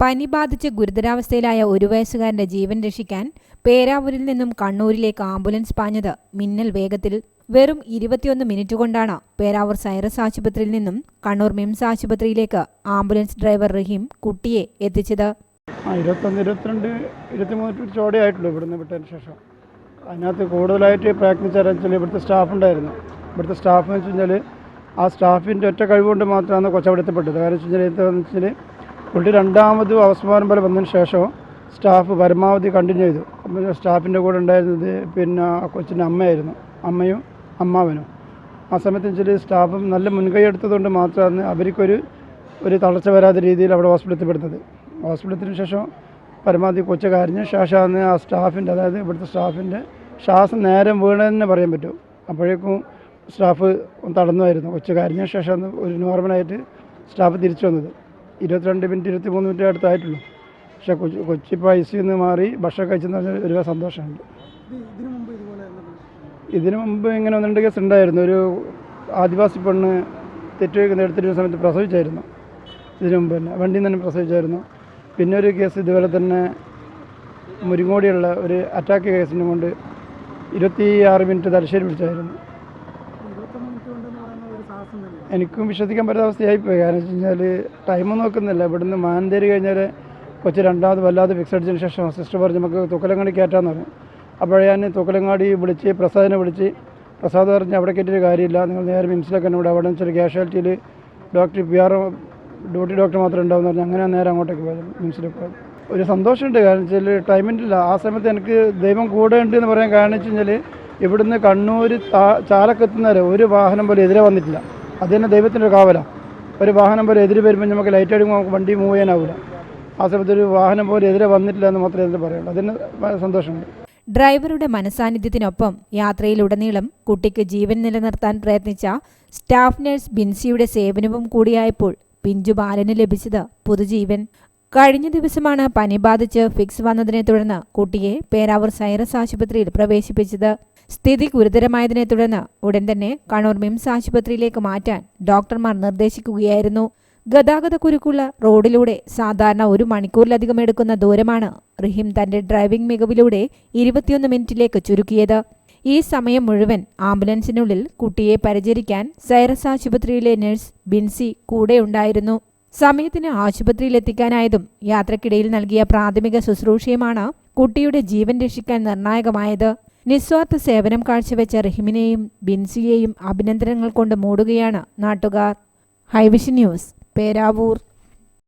പനി ബാധിച്ച് ഗുരുതരാവസ്ഥയിലായ ഒരു വയസ്സുകാരന്റെ ജീവൻ രക്ഷിക്കാൻ പേരാവൂരിൽ നിന്നും കണ്ണൂരിലേക്ക് ആംബുലൻസ് പാഞ്ഞത് മിന്നൽ വേഗത്തിൽ. വെറും ഇരുപത്തിയൊന്ന് മിനിറ്റ് കൊണ്ടാണ് പേരാവൂർ സൈറസ് ആശുപത്രിയിൽ നിന്നും കണ്ണൂർ മിംസ് ആശുപത്രിയിലേക്ക് ആംബുലൻസ് ഡ്രൈവർ റഹീം കുട്ടിയെ എത്തിച്ചത്. ശേഷം. അതിനകത്ത് കൂടുതലായിട്ട് പ്രാക്ടീസ് വെച്ചാൽ ഇവിടുത്തെ സ്റ്റാഫ് ഉണ്ടായിരുന്നു. ഇവിടുത്തെ സ്റ്റാഫ് എന്ന് വെച്ച് കഴിഞ്ഞാൽ ആ സ്റ്റാഫിന്റെ ഒറ്റ കഴിവുകൊണ്ട് മാത്രമാണ് കൊച്ചവിടെത്തപ്പെട്ടത് കാരണം വെച്ച് കഴിഞ്ഞാൽ എന്താണെന്ന് വെച്ചാൽ പുള്ളി രണ്ടാമത് അവസ്മാനം പോലെ വന്നതിന് ശേഷം സ്റ്റാഫ് പരമാവധി കണ്ടിന്യൂ ചെയ്തു. അപ്പം സ്റ്റാഫിന്റെ കൂടെ ഉണ്ടായിരുന്നത് പിന്നെ കൊച്ചിന്റെ അമ്മയായിരുന്നു. അമ്മയും അമ്മാവനും. ആ സമയത്ത് വെച്ചാൽ സ്റ്റാഫും നല്ല മുൻകൈ എടുത്തതുകൊണ്ട് മാത്രമാണ് അവർക്കൊരു ഒരു തളർച്ച വരാത്ത രീതിയിൽ അവിടെ ഹോസ്പിറ്റലിൽ പെടുന്നത്. ഹോസ്പിറ്റലിന് ശേഷം പരമാവധി കൊച്ച കരഞ്ഞ ശേഷമാണ് ആ സ്റ്റാഫിന്റെ അതായത് ഇവിടുത്തെ സ്റ്റാഫിന്റെ ശ്വാസം നേരം വീണതെന്ന് പറയാൻ പറ്റും. അപ്പോഴേക്കും സ്റ്റാഫ് തടന്നുമായിരുന്നു കൊച്ചു കരഞ്ഞ ശേഷമാണ് ഒരു നോർമലായിട്ട് സ്റ്റാഫ് തിരിച്ചു വന്നത്. ഇരുപത്തിരണ്ട് മിനിറ്റ് ഇരുപത്തി മൂന്ന് മിനിറ്റ് അടുത്തായിട്ടുള്ളൂ. പക്ഷേ കൊച്ചി കൊച്ചിപ്പോൾ ഐ സിയിൽ നിന്ന് മാറി ഭക്ഷണം കഴിച്ചെന്ന് പറഞ്ഞാൽ ഒരുപാട് സന്തോഷമുണ്ട്. ഇതിനു മുമ്പ് ഇങ്ങനെ ഒന്ന് രണ്ട് കേസ് ഉണ്ടായിരുന്നു. ഒരു ആദിവാസി പെണ്ണ് തെറ്റുവയ്ക്കുന്ന എടുത്തിരുന്ന സമയത്ത് പ്രസവിച്ചായിരുന്നു. ഇതിനു മുമ്പ് തന്നെ വണ്ടിയിൽ തന്നെ പ്രസവിച്ചായിരുന്നു. പിന്നെ ഒരു കേസ് ഇതുപോലെ തന്നെ മുരിങ്ങോടിയുള്ള ഒരു അറ്റാക്ക് കേസിനെ കൊണ്ട് ഇരുപത്തി ആറ് മിനിറ്റ് തലശ്ശേരി പിടിച്ചായിരുന്നു. എനിക്കും വിശ്വസിക്കാൻ പറ്റാത്ത അവസ്ഥയായിപ്പോയി കാരണം വെച്ച് കഴിഞ്ഞാൽ ടൈം നോക്കുന്നില്ല ഇവിടുന്ന് മാനന്തേരി കഴിഞ്ഞാൽ കൊച്ചു രണ്ടാമത് വല്ലാതെ ഫിക്സ് അടിച്ചതിന് ശേഷം സിസ്റ്റർ പറഞ്ഞ് നമുക്ക് തുക്കലങ്ങാടി കയറ്റാന്ന് പറഞ്ഞു. അപ്പോഴേ ഞാൻ തുക്കലങ്ങാടി വിളിച്ച് പ്രസാദിനെ വിളിച്ച് പ്രസാദ് പറഞ്ഞ് അവിടെ കയറ്റിയൊരു കാര്യമില്ല. നിങ്ങൾ നേരെ മിംസിലൊക്കെ ഇവിടെ അവിടെ വെച്ചാൽ ക്യാഷ്വാലിറ്റിയിൽ doctor P R duty doctor മാത്രമേ ഉണ്ടാവും പറഞ്ഞു അങ്ങനെ നേരെ അങ്ങോട്ടേക്ക് പോയത് മിംസിലേക്ക് പോയത്. ഒരു സന്തോഷമുണ്ട്. കാരണം വെച്ചാൽ ടൈമിന്റെ ആ സമയത്ത് എനിക്ക് ദൈവം കൂടെ ഉണ്ട് എന്ന് പറയാൻ കാരണം വെച്ച് കഴിഞ്ഞാൽ ഇവിടുന്ന് കണ്ണൂർ ചാലക്കെത്തുന്നവരെ ഒരു വാഹനം പോലും എതിരെ വന്നിട്ടില്ല. അത് തന്നെ ദൈവത്തിന്റെ ഒരു കാവലാണ് ഒരു വാഹനം പോലെ എതിരെ വരുമ്പോൾ നമുക്ക് ലൈറ്റ് അടിക്കുമ്പോൾ നമുക്ക് വണ്ടി മൂവ് ചെയ്യാനാവില്ല ആ സമയത്ത് ഒരു വാഹനം പോലെ എതിരെ വന്നിട്ടില്ല എന്ന് മാത്രമേ അതിന് പറയുള്ളൂ. അതിന് സന്തോഷമുണ്ട്. ഡ്രൈവറുടെ മനസാന്നിധ്യത്തിനൊപ്പം യാത്രയിലുടനീളം കുട്ടിക്ക് ജീവൻ നിലനിർത്താൻ പ്രയത്നിച്ച സ്റ്റാഫ് നഴ്സ് ബിൻസിയുടെ സേവനവും കൂടിയായപ്പോൾ പിഞ്ചു ബാലന് ലഭിച്ചത് പുതുജീവൻ. കഴിഞ്ഞ ദിവസമാണ് പനി ബാധിച്ച് ഫിക്സ് വന്നതിനെ തുടർന്ന് കുട്ടിയെ പേരാവൂർ സൈറസ് ആശുപത്രിയിൽ പ്രവേശിപ്പിച്ചത്. സ്ഥിതി ഗുരുതരമായതിനെ തുടർന്ന് ഉടൻ തന്നെ കണ്ണൂർ മിംസ് ആശുപത്രിയിലേക്ക് മാറ്റാൻ ഡോക്ടർമാർ നിർദ്ദേശിക്കുകയായിരുന്നു. ഗതാഗത കുരുക്കുള്ള റോഡിലൂടെ സാധാരണ ഒരു മണിക്കൂറിലധികം എടുക്കുന്ന ദൂരമാണ് റഹീം തന്റെ ഡ്രൈവിംഗ് മികവിലൂടെ ഇരുപത്തിയൊന്ന് മിനിറ്റിലേക്ക് ചുരുക്കിയത്. ഈ സമയം മുഴുവൻ ആംബുലൻസിനുള്ളിൽ കുട്ടിയെ പരിചരിക്കാൻ സൈറസ് ആശുപത്രിയിലെ നഴ്സ് ബിൻസി കൂടെയുണ്ടായിരുന്നു. സമയത്തിന് ആശുപത്രിയിലെത്തിക്കാനായതും യാത്രക്കിടയിൽ നൽകിയ പ്രാഥമിക ശുശ്രൂഷയുമാണ് കുട്ടിയുടെ ജീവൻ രക്ഷിക്കാൻ നിർണായകമായത്. നിസ്വാർത്ഥ സേവനം കാഴ്ചവെച്ച റഹിമിനെയും ബിൻസിയെയും അഭിനന്ദനങ്ങൾ കൊണ്ട് മൂടുകയാണ് നാട്ടുകാർ. High vision news Peravoor.